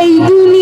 ay dunia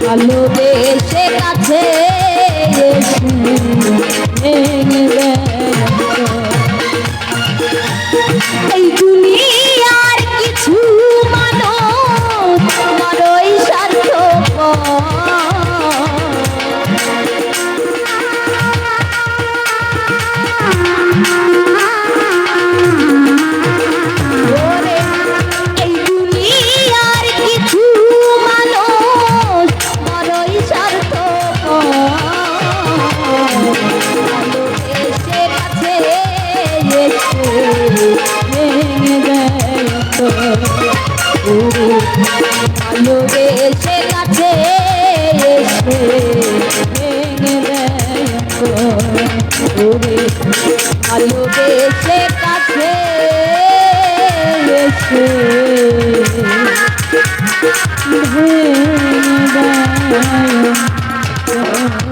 ভালোবেসে কাছে ভেঙে ওরে ভালোবেসে কাছে এসে ধন্যবাদ।